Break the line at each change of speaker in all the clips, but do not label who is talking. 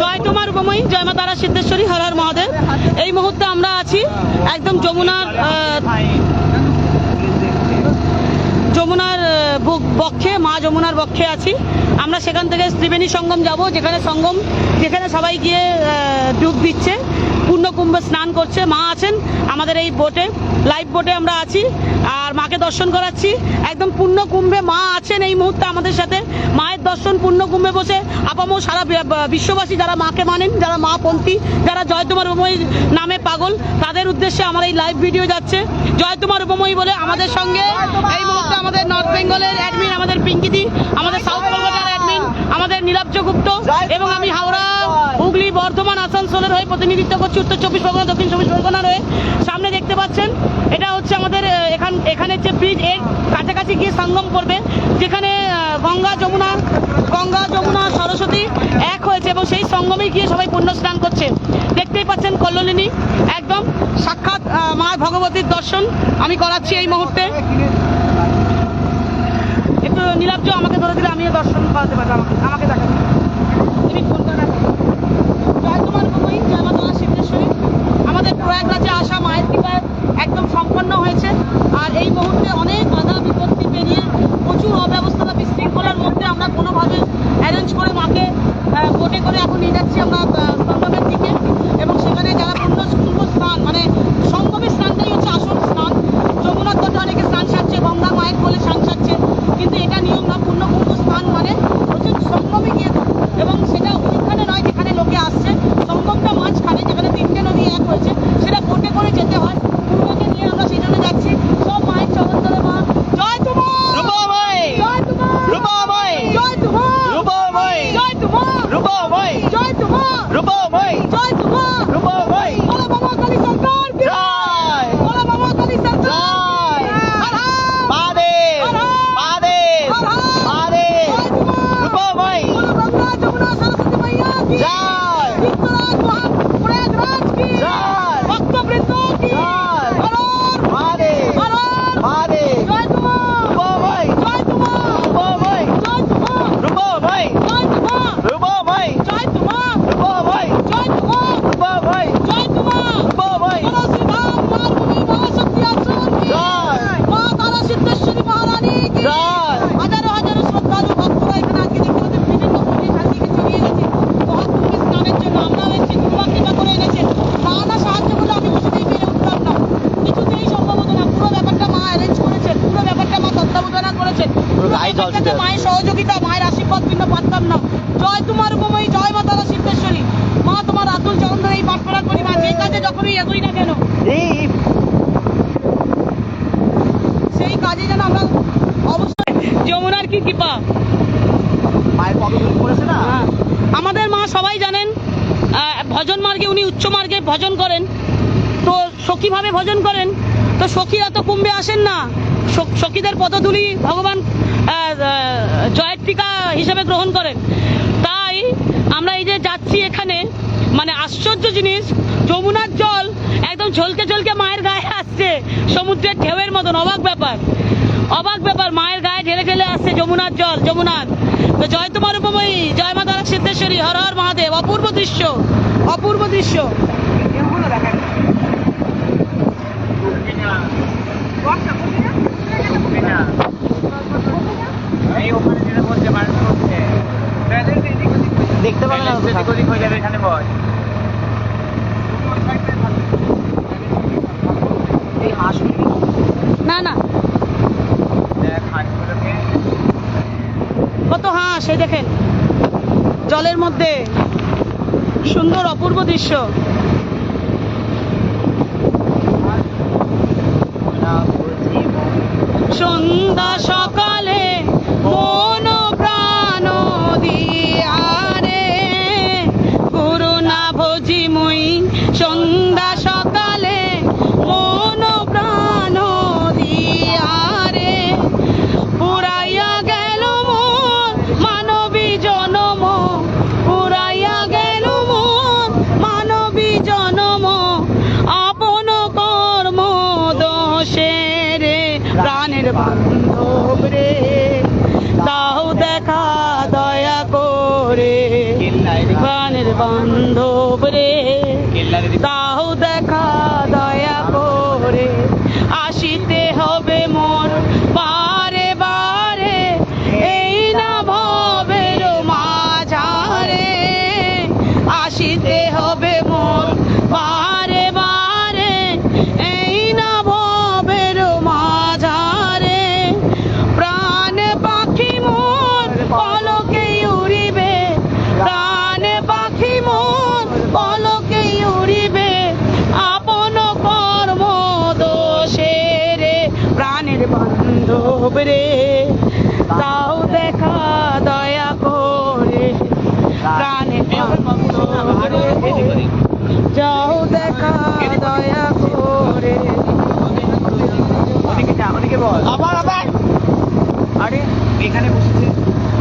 জয় তোমার উপময়ী, জয় মা তারা সিদ্ধেশ্বরী, হর হর মহাদেব। এই মুহূর্তে আমরা আছি একদম যমুনার যমুনার বক্ষে, মা যমুনার বক্ষে আছি। আমরা সেখান থেকে ত্রিবেণী সঙ্গম যাব, যেখানে সঙ্গম, যেখানে সবাই গিয়ে ডুব দিচ্ছে। পূর্ণকুম্ভে স্নান করছে। মা আছেন আমাদের এই বোটে লাইভ বোটে আমরা আছি। আর মাকে দর্শন করাচ্ছি। একদম পূর্ণকুম্ভে মা আছেন এই মুহূর্তে আমাদের সাথে। মায়ের দর্শন পূর্ণকুম্ভে বসে আপামো সারা বিশ্ববাসী যারা মাকে মানেন, যারা মা পন্থী, যারা জয় তোমার উপময়ী নামে পাগল, তাদের উদ্দেশ্যে আমার এই লাইভ ভিডিও যাচ্ছে। জয় তোমার উপময়ী বলে আমাদের সঙ্গে এই মুহূর্তে আমাদের নর্থ বেঙ্গলের অ্যাডমিন আমাদের পিঙ্কিদি আমাদের সাউথ কলকাতার অ্যাডমিন আমাদের নীলাব্জ গুপ্ত এবং আমি হাওড়া হুগলি বর্ধমান আসানসোলের হয়ে প্রতিনিধিত্ব করছি উত্তর চব্বিশ পরগনা দক্ষিণ চব্বিশ পরগনার হয়ে সামনে দেখতে পাচ্ছেন এটা হচ্ছে আমাদের এখান এখানে যে ব্রিজের কাছাকাছি গিয়ে সঙ্গম করবে যেখানে গঙ্গা যমুনা গঙ্গা যমুনা সরস্বতী এক হয়েছে এবং সেই সঙ্গমে গিয়ে সবাই পুণ্য স্নান করছে। দেখতেই পাচ্ছেন কল্লোলিনী একদম সাক্ষাৎ মা ভগবতীর দর্শন আমি করাচ্ছি এই মুহূর্তে। নীলাব্জ আমাকে ধরে দিলে আমিও দর্শন করাতে পারব আমাকে আমাকে দেখাবো তুমি রাখো। জয় তোমার উপময়ী, জয় মা সিদ্ধেশ্বরী। আমাদের প্রয়াগরাজে আসা মায়ের কৃপায় একদম সম্পন্ন হয়েছে আর এই মুহূর্তে অনেক বাধা বিপত্তি পেরিয়ে প্রচুর অব্যবস্থা বা বিশৃঙ্খলার মধ্যে আমরা কোনোভাবে অ্যারেঞ্জ করে মাকে বোটে করে এখন নিয়ে যাচ্ছি আমরা সঙ্গমের দিকে এবং সেখানে যারা পূর্ণ স্নান মানে সঙ্গমের স্নানটাই হচ্ছে আসল স্নান যমুনার তটে অনেকে স্নান সারছে গঙ্গা মায়ের কোলে স্নান সারছে কিন্তু এটা নিয়ম না পূর্ণ পূর্ণ স্নান মানে হচ্ছে সঙ্গমে গিয়ে করা। এবং সেটা ওইখানে নয় যেখানে লোকে আসছে সঙ্গমটা মাঝখানে যেখানে তিনটে নদী এক হয়েছে সেটা বোটে করে যেতে হয় পূর্ণকে নিয়ে আমরা সেই জন্য যাচ্ছি সব মায়ের চরণ ধরে মা জয় তোমার
রূপময়
জয় তোমার
রূপময়
জয় তোমার
রূপময়
জয় তোমার
রূপময়
জয় তোমার
রূপময়
জয় তোমার
রূপময়
বলো বাবা কালী সরকার কি?
জয়
বলো বাবা কালী সরকার
জয়
হর হর।
মহাদেব
হর হর।
মহাদেব
হর হর।
মহাদেব
জয় তোমার।
রূপময়
বলো গঙ্গা যমুনা সরস্বতী মাইয়া কি
জয়
বিশ্বরাজ মহা প্রয়াগরাজ কি
জয়
ভক্তবৃন্দ কি
জয়।
হর হর।
মহাদেব
হর হর।
মহাদেব
জয় তোমার
রূপময়
জয় তোমার
রূপময়
জয় তোমার
রূপময়
জয় তোমার
রূপময়
জয় তোমার
রূপময়
জয় তোমার
রূপময়
জয় তোমার
রূপময়
বলো শ্রীরাম মার্গমী মহাশক্তি আশ্রম কি
জয়।
মা তারা সিদ্ধেশ্বরী মহারানী কি
জয়।
হাজারো হাজারো শ্রদ্ধালু ভক্তরা এখানে আজকে দেখতে পাচ্ছেন বিভিন্ন কোটি চারদিকে ছড়িয়ে গেছে মহাকুম্ভে স্নানের জন্য আমরাও এসেছি কৃপা কৃপা করে এনেছেন মা না সাহায্য করলে আমি কিছুতেই পেরে উঠলাম না কিছুতেই সম্ভব হতো না পুরো ব্যাপারটা মা অ্যারেঞ্জ করেছেন পুরো ব্যাপারটা মা তত্ত্বাবধানা করেছেন পুরো
গায়ে জল
ব্যাপারটাতে
ছিটে।
মায়ের সহযোগিতা মায়ের আশীর্বাদ ভিন্ন পারতাম না জয় তোমার উপময়ী জয় মা তারা সিদ্ধেশ্বরী মা তোমার আতুল চরণ ধরে এই পাঠপড়া করি মা যে কাজে যখনই এগোই না কেন
এই
সেই কাজে যেন আমরা অবশ্যই যমুনার কি কৃপা? হ্যাঁ। আমাদের মা সবাই জানেন ভজন মার্গে উনি উচ্চ মার্গে ভজন করেন। তো সখীভাবে ভজন করেন। তো সখীরা তো কুম্ভে আসেন না। সখ- সখীদের পদধূলি ভগবান জয়ের টিকা হিসেবে গ্রহণ করেন। তাই আমরা এই যে যাচ্ছি এখানে মানে আশ্চর্য জিনিস যমুনার জল একদম ঝলকে ঝলকে মায়ের গায়ে আসছে। সমুদ্রের ঢেউয়ের মতন অবাক ব্যাপার। অবাক ব্যাপার মায়ের গায়ে ঢেলে ঢেলে আসছে যমুনার জল যমুনার। তো জয় তোমার উপময়ী জয় মা তারা সিদ্ধেশ্বরী হর হর মহাদেব অপূর্ব দৃশ্য অপূর্ব দৃশ্য।
দেখতে
এখানে
না না
দেখ হাঁসগুলোকে
কত হাঁস এই দেখেন। জলের মধ্যে সুন্দর অপূর্ব দৃশ্য। সন্ধ্যা সকালে মন প্রাণের বান্ধব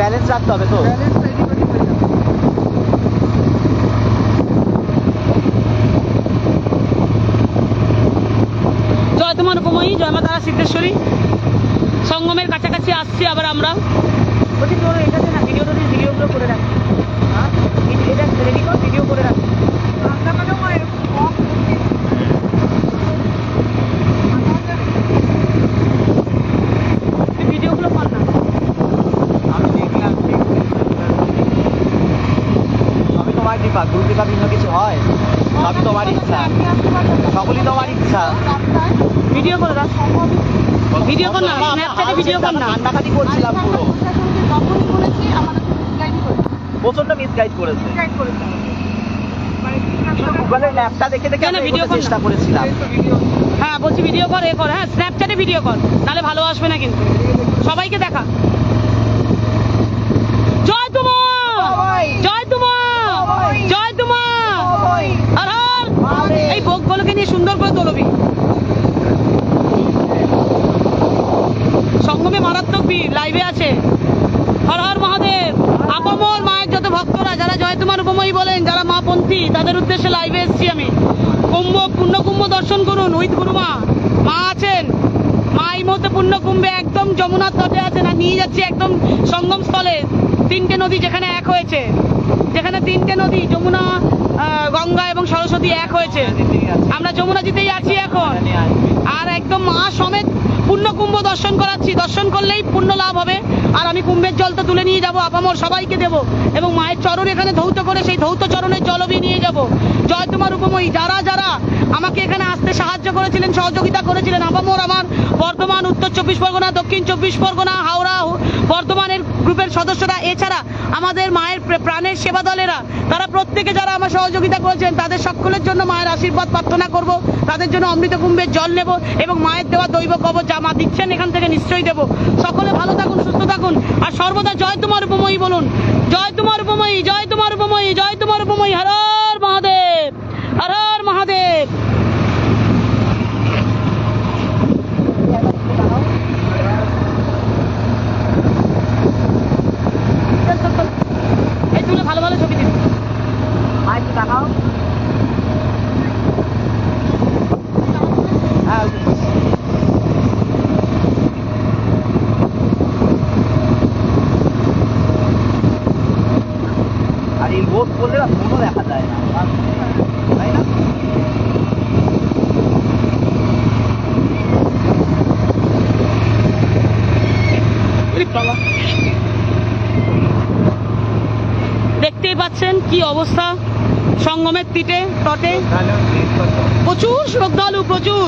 ব্যালেন্স রাখতে হবে তো?
জয় তোমার উপময়ী জয় মা তারা সিদ্ধেশ্বরী। সঙ্গমের কাছাকাছি আসছি আবার আমরা বলছি তোর এটাতে না ভিডিও টোডিও ভিডিওগুলো করে রাখ হ্যাঁ এটা রেডি কর ভিডিও করে রাখ তুই ভিডিওগুলো কর না
আমি দেখলাম
আমি তোমার গুরু ভিন্ন কিছু হয়? সবই তোমার ইচ্ছা। সকলই তোমার ইচ্ছা।
ভিডিও করে ভিডিও কর না? স্ন্যাপচ্যাটে ভিডিও কর না?
কান্নাকাটি করছিলাম পুরো। প্রচণ্ড মিসগাইড করেছে।
গাইড করেছে
গুগলের ল্যাপটা দেখে আমি
না?
চেষ্টা করেছিলাম।
হ্যাঁ বলছি ভিডিও কর এ কর হ্যাঁ স্ন্যাপচ্যাটে ভিডিও কর তাহলে ভালো আসবে না কিন্তু। সবাইকে দেখা জয় তোমা
জয়।
জয় তোমা
জয়।
জয় তোমা আর আর ভোগগুলোকে নিয়ে সুন্দর করে তোলবি। সঙ্গমে মারাত্মক ভিড় লাইভে আছে। হর হর মহাদেব, আপামর মায়ের যত ভক্তরা, যারা জয় তোমার উপময়ী বলেন, যারা মা পন্থী, তাদের উদ্দেশ্যে লাইভে এসেছি আমি। কুম্ভ পূর্ণ কুম্ভ দর্শন করুন উইথ গুরুমা মা আছেন। মা এই মুহূর্তে পূর্ণ কুম্ভে একদম যমুনার তটে আছেন আর নিয়ে যাচ্ছি একদম সঙ্গম স্থলে। তিনটে নদী যেখানে এক হয়েছে যেখানে তিনটে নদী যমুনা আহ, গঙ্গা এবং এক হয়েছে আমরা যমুনা জিতেই আছি এখন। আর একদম মা সমেত কুম্ভ দর্শন করাচ্ছি। দর্শন করলেই পুণ্য লাভ হবে। আর আমি কুম্ভের জল তো তুলে নিয়ে যাব, আপামর সবাইকে দেব। এবং মায়ের চরণ এখানে ধৌত করে সেই ধৌত চরণের জলবি নিয়ে যাব। জয় তোমার উপময়ী। যারা যারা আমাকে এখানে আসতে সাহায্য করেছিলেন, সহযোগিতা করেছিলেন, আপামর আমার বর্ধমান উত্তর চব্বিশ পরগনা, দক্ষিণ চব্বিশ পরগনা, হাওড়া, বর্ধমানের গ্রুপের সদস্যরা, এছাড়া আমাদের মায়ের প্রাণের সেবা দলেরা, তারা প্রত্যেকে যারা আমার সহযোগিতা করেছেন, তাদের সকলের জন্য মায়ের আশীর্বাদ প্রার্থনা করব। তাদের জন্য অমৃত কুম্ভের জল নেব এবং মায়ের দেওয়া দৈব কবচ মা দিচ্ছেন, এখান থেকে নিশ্চয়ই দেব। সকলে ভালো থাকুন, সুস্থ থাকুন। আর সর্বদা জয় তোমার উপময়ী বলুন। জয় তোমার উপময়ী, জয় তোমার উপময়ী, জয় তোমার উপময়ী। হর হর মহাদেব, হর হর মহাদেব। ভালো ভালো ছবি দিবি
মাইক দেখাও হ্যাঁ আর এই রোদ করলে না কোনো দেখা যায় না তাই না
ওরে বাবা। দেখতেই পাচ্ছেন কি অবস্থা? সঙ্গমের তীটে তটে? প্রচুর শ্রদ্ধালু, প্রচুর।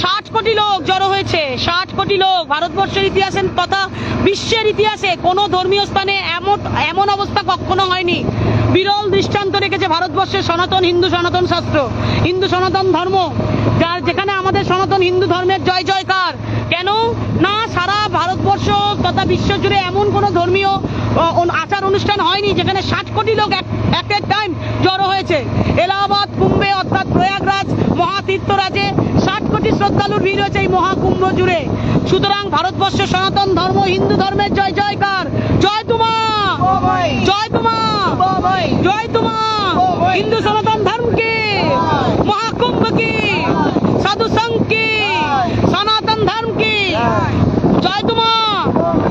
ষাট কোটি লোক জড়ো হয়েছে। ষাট কোটি লোক ভারতবর্ষের ইতিহাসে তথা বিশ্বের ইতিহাসে কোনো ধর্মীয় স্থানে এমন এমন অবস্থা কখনো হয়নি। বিরল দৃষ্টান্ত রেখেছে ভারতবর্ষের সনাতন, হিন্দু সনাতন শাস্ত্র। হিন্দু সনাতন ধর্ম, যার যেখানে আমাদের সনাতন হিন্দু ধর্মের জয় জয়কার কেন না সারা ভারতবর্ষ তথা বিশ্ব জুড়ে এমন কোনো ধর্মীয় আচার অনুষ্ঠান হয়নি যেখানে ষাট কোটি লোক এক এক টাইম জড়ো হয়েছে? এলাহাবাদ, কুম্ভে অর্থাৎ প্রয়াগরাজ মহাতীর্থরাজে ষাট কোটি শ্রদ্ধালুর ভিড় হয়েছে এই মহাকুম্ভ জুড়ে। সুতরাং ভারতবর্ষ সনাতন ধর্ম, হিন্দু ধর্মের জয়, জয়কার। জয় তোমা! জয় তোমা! জয় তোমা! হিন্দু সনাতন ধর্ম কে মহাকুম্ভ সাধু সংঘ जय तुमा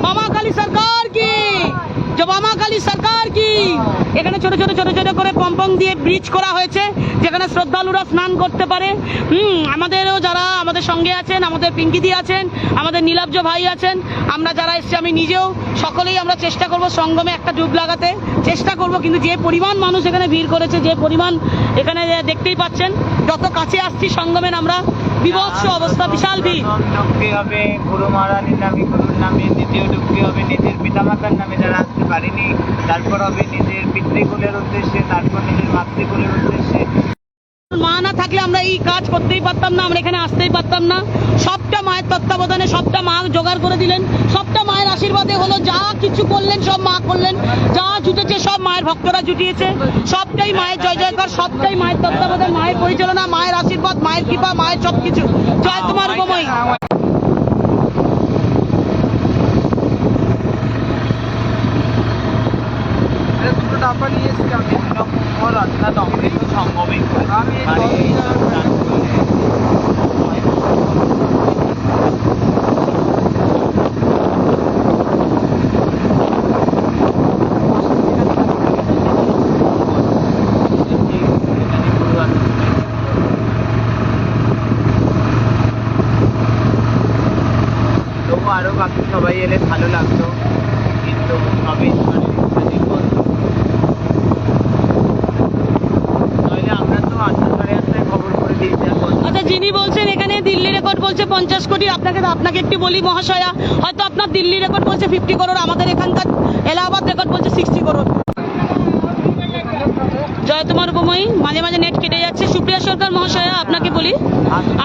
मामा काली सरकार की। जब मामा काली सरकार की এখানে ছোট ছোট ছোট ছোট করে পম্পং দিয়ে ব্রিজ করা হয়েছে, যেখানে শ্রদ্ধালুরা স্নান করতে পারে। হুম, আমাদেরও যারা আমাদের সঙ্গে আছেন, আমাদের পিঙ্কিদি আছেন, আমাদের নীলাব্জ ভাই আছেন, আমরা যারা এসছি, আমি নিজেও সকলেই আমরা চেষ্টা করব সঙ্গমে একটা ডুব লাগাতে। চেষ্টা করব, কিন্তু যে পরিমাণ মানুষ এখানে ভিড় করেছে, যে পরিমাণ এখানে দেখতেই পাচ্ছেন, যত কাছে আসছি সঙ্গমের আমরা, বিভৎস অবস্থা, বিশাল ভিড়।
ডুবকি হবে গুরু মহারানীর নামে, গুরুর নামে, দ্বিতীয় ডুবকি হবে নিজের পিতামাতার নামে, যারা আসতে পারেনি। তারপর হবে নিজের পিতৃকুলের উদ্দেশ্যে, তারপর নিজের মাতৃকুলের উদ্দেশ্যে।
মা না থাকলে আমরা এই কাজ করতেই পারতাম না, আমরা এখানে আসতেই পারতাম না। সবটা মায়ের তত্ত্বাবধানে, সবটা মা জোগাড় করে দিলেন। সবটা মায়ের আশীর্বাদে হলো, যা কিছু করলেন, সব মা করলেন। যা জুটেছে, সব মায়ের ভক্তরা জুটিয়েছে। সবটাই মায়ের জয়, জয়কার, সবটাই মায়ের তত্ত্বাবধান, মায়ের পরিচালনা, মায়ের আশীর্বাদ, মায়ের কৃপা, মায়ের সবকিছু। জয় তোমার উপময়
দুটো ডাব্বা নিয়ে এসেছিলাম বিভিন্ন কুম্ভ রত্না দমকে সঙ্গমে আমি তবু আরও বাকি সবাই এলে ভালো লাগতো কিন্তু সবই ঈশ্বরের ইচ্ছা দেখুন নইলে আমরা তো আটটা সাড়ে আটটায় খবর করে দিয়েছি এখন
আচ্ছা যিনি বলছেন এখানে দিল্লি রেকর্ড বলছে পঞ্চাশ কোটি আপনাকে আপনাকে একটু বলি মহাশয়া, হয়তো আপনার দিল্লি রেকর্ড বলছে ফিফটি করোড় আমাদের এখানকার এলাহাবাদ রেকর্ড বলছে সিক্সটি করোড় জয় তোমার উপময়ী, মাঝে মাঝে নেট কেটে যাচ্ছে। সুপ্রিয়া সরকার মহাশয়া, আপনাকে বলি,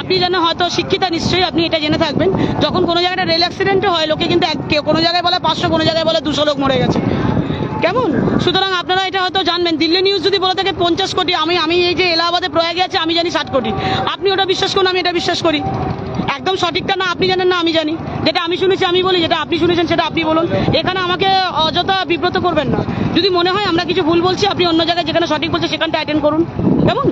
আপনি যেন হয়তো শিক্ষিতা নিশ্চয়ই, আপনি এটা জেনে থাকবেন, যখন কোনো জায়গায় রেল অ্যাক্সিডেন্ট হয়, লোকে কিন্তু এক কোনো জায়গায় বলে পাঁচশো, কোনো জায়গায় বলে দুশো লোক মরে গেছে। কেমন? সুতরাং আপনারা এটা হয়তো জানবেন। দিল্লি নিউজ যদি বলে থাকে পঞ্চাশ কোটি, আমি আমি এই যে এলাহাবাদে প্রয়াগে আছে, আমি জানি ষাট কোটি। আপনি ওটা বিশ্বাস করুন, আমি এটা বিশ্বাস করি। একদম সঠিকটা না আপনি জানেন না আমি জানি। যেটা আমি শুনেছি আমি বলি যেটা আপনি শুনেছেন সেটা আপনি বলুন। এখানে আমাকে অযথা বিব্রত করবেন না। যদি মনে হয় আমরা কিছু ভুল বলছি আপনি অন্য জায়গায় যেখানে সঠিক বলছে সেখানটা অ্যাটেন্ড করুন। কেমন?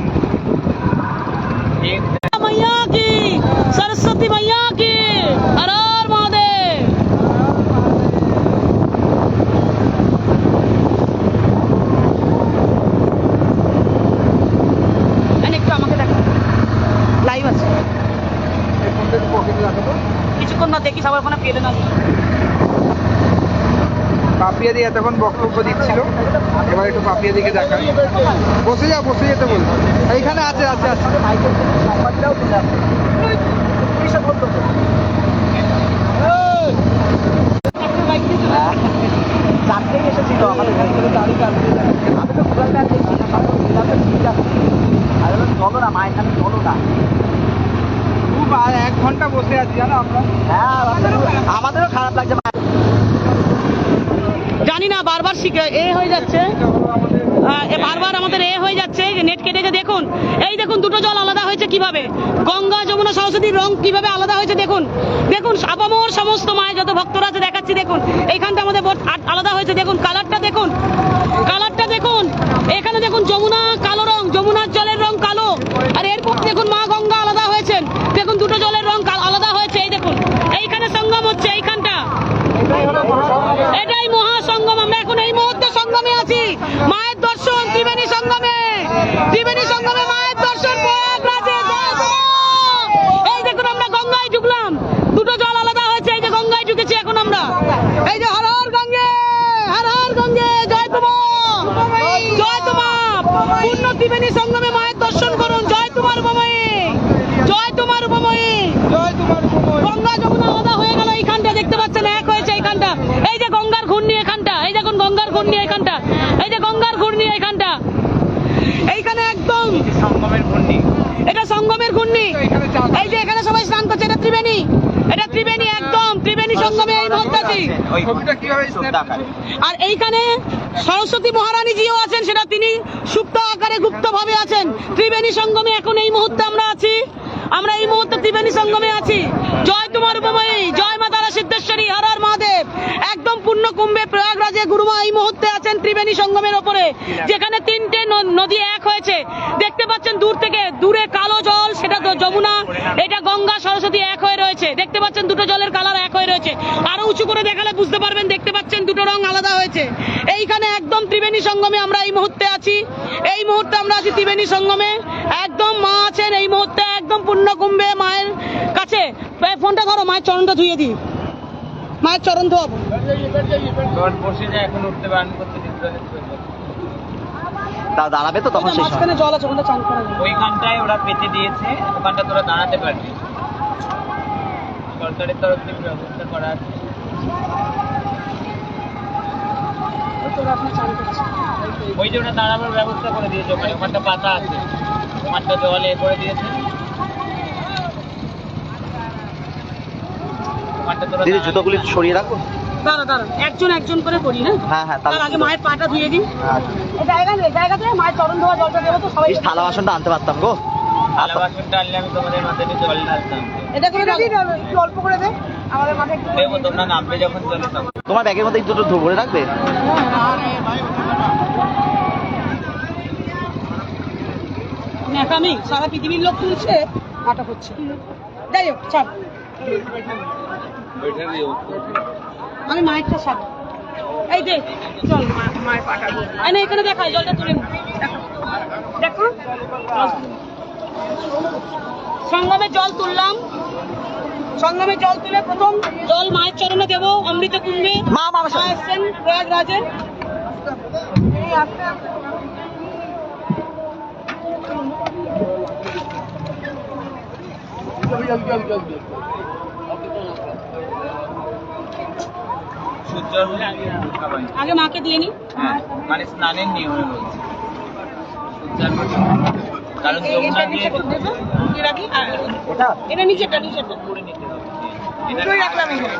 সরস্বতী ভাইয়া কি? আরও
পাপিয়া দি এতক্ষণ বক্তব্য দিচ্ছিল। এবার একটু পাপিয়া দিকে দেখা বসে যা বসে যেতে বল। এইখানে আছে আছে আছে।
এসেছিল আমাদের আমি তো না আর চলো না মায়ের সামনে চলো না
খুব এক ঘণ্টা বসে আছি জানো আমরা।
হ্যাঁ আমাদেরও খারাপ লাগছে।
জানি না, বারবার এ হয়ে যাচ্ছে। বারবার আমাদের এ হয়ে যাচ্ছে, নেট কেটে দেখুন। এই দেখুন, দুটো জল আলাদা হয়েছে কীভাবে? গঙ্গা, যমুনা সরস্বতীর রং কীভাবে আলাদা হয়েছে দেখুন। দেখুন, আপামর সমস্ত মায়ের যত ভক্তরা আছে, দেখাচ্ছি, দেখুন। এইখানটা আমাদের আলাদা হয়েছে, দেখুন কালারটা দেখুন। কালারটা দেখুন। এখানে দেখুন, যমুনা কালো রং, যমুনার জলের রং কালো আর এরপর দেখুন মা গঙ্গা আলাদা হয়েছেন দেখুন দুটো জলের রং কাল- আলাদা হয়েছে এই দেখুন এইখানে সঙ্গম হচ্ছে এইখানটা এটাই মহাসঙ্গম আমরা এখন এই মুহূর্তে সঙ্গমে আছি মায়ের দর্শন ত্রিবেণী সঙ্গমে ত্রিবেণী সঙ্গমে মায়ের দর্শন প্রয়াগরাজে জয় মা! এই দেখুন আমরা গঙ্গায় ঢুকলাম দুটো জল আলাদা হয়েছে এই যে গঙ্গায় ঢুকেছি এখন আমরা এই যে হর হর গঙ্গে হর হর গঙ্গে জয় তোমার জয় তোমার পূর্ণ ত্রিবেণী সঙ্গমে মায়ের দর্শন করুন জয় তোমার উপময়ী জয় তোমার উপময়ী
জয় তোমার উপময়।
গঙ্গা যমুনা আলাদা হয়ে গেল এইখানটা দেখতে পাচ্ছেন এক হয়েছে এইখানটা এই যে গঙ্গার ঘূর্ণি এখানটা এই দেখুন গঙ্গার ঘূর্ণি এখানটা এই যে গঙ্গার ঘূর্ণি এখানটা এইখানে একদম
সঙ্গমের ঘূর্ণি
এটা সঙ্গমের ঘূর্ণি
এখানে চাঁদ
এই যে এখানে সবাই স্নান করছে এটা ত্রিবেণী এটা ত্রিবেণী একদম ত্রিবেণী সঙ্গমে এই মুহূর্তে আছি
ওই
ছবিটা কীভাবে
চোখ
snap
দেখায়।
আর এইখানে সরস্বতী মহারানী জিও আছেন সেটা তিনি সুপ্ত আকারে গুপ্ত ভাবে আছেন। ত্রিবেণী সঙ্গমে এখন এই মুহূর্তে আমরা আছি। আমরা এই মুহূর্তে ত্রিবেণী সঙ্গমে আছি। জয় তোমার উপময়ী জয় মা তারা সিদ্ধেশ্বরী হর হর মহাদেব। একদম পূর্ণ কুম্ভে প্রয়াগরাজে গুরুমা এই মুহূর্তে আছেন ত্রিবেণী সঙ্গমের ওপরে যেখানে তিনটে ন- নদী এক হয়েছে। দেখতে পাচ্ছেন দূর থেকে দূরে কালো জল সেটা তো যমুনা এটা গঙ্গা সরস্বতী এক হয়ে রয়েছে। দেখতে পাচ্ছেন দুটো জলের কালার এক হয়ে রয়েছে আরও উঁচু করে দেখালে বুঝতে পারবেন দেখতে পাচ্ছেন দুটো রং আলাদা হয়েছে এই এইখানে একদম ত্রিবেণী সঙ্গমে আমরা এই মুহূর্তে আছি। এই মুহূর্তে আমরা আছি ত্রিবেণী সঙ্গমে। একদম মা আছেন এই মুহূর্তে একদম পূর্ণ কুম্ভে মায়ের কাছে। ফোনটা ধরো মায়ের চরণটা ধুয়ে দিই। মায়ের চরণ
তা দাঁড়াবে তো তখন
মাঝখানে জল আছে ওখানটা চান করা
ওইখানটায় ওরা পেতে দিয়েছে ওখানটা তোরা দাঁড়াতে পারবি। সরকারের তরফ থেকে ব্যবস্থা করা আছে। ওই যে ওরা দাঁড়াবার ব্যবস্থা করে দিয়েছে ওখানে ওখানটা পাতা আছে। ওখানটা জল এ করে দিয়েছে
দিদি জুতোগুলি সরিয়ে রাখো।
দাঁড়া দাঁড়া একজন একজন করে করি না
হ্যাঁ হ্যাঁ
তার আগে মায়ের পাটা ধুয়ে দিই।
আচ্ছা।
জায়গা নেই জায়গাতে মায়ের চরণ ধোয়া জলটা দেবো তো সবাই
থালা বাসনটা আনতে পারতাম গো।
থালা বাসনটা আনলে আমি তোমাদের মাথায় জল ঢালতাম।
এটা করে দাও।
একটু অল্প করে দে। আমাদের মাথায় একটু
তোমরা নামবে যখন
তোমার ব্যাগের মধ্যে একটু দুটো ভরে রাখবে?
ন্যাকামি সারা পৃথিবীর লোক তুলছে আটা হচ্ছে যাই হোক ছাড় আমি মায়েরটা সার এই দে চল। মায়ের পাটা এই না এখানে দেখাই জলটা তুলে নি। দেখো। সঙ্গমে জল তুললাম। সঙ্গমে জল তুলে প্রথম জল মায়ের চরণে দেবো অমৃত কুম্ভে।
মা মা
মা এসছেন প্রয়াগরাজে।
আগে
মাকে দিয়ে নি।
হ্যাঁ মানে স্নানের নিয়মে বলছি। সূর্যার কারণ যমুনা
এটা
দিয়ে
রাখি আর
এটা
এটা নিচেটা নিচেটা
করে নিতে হবে।
রাখলাম এখানে।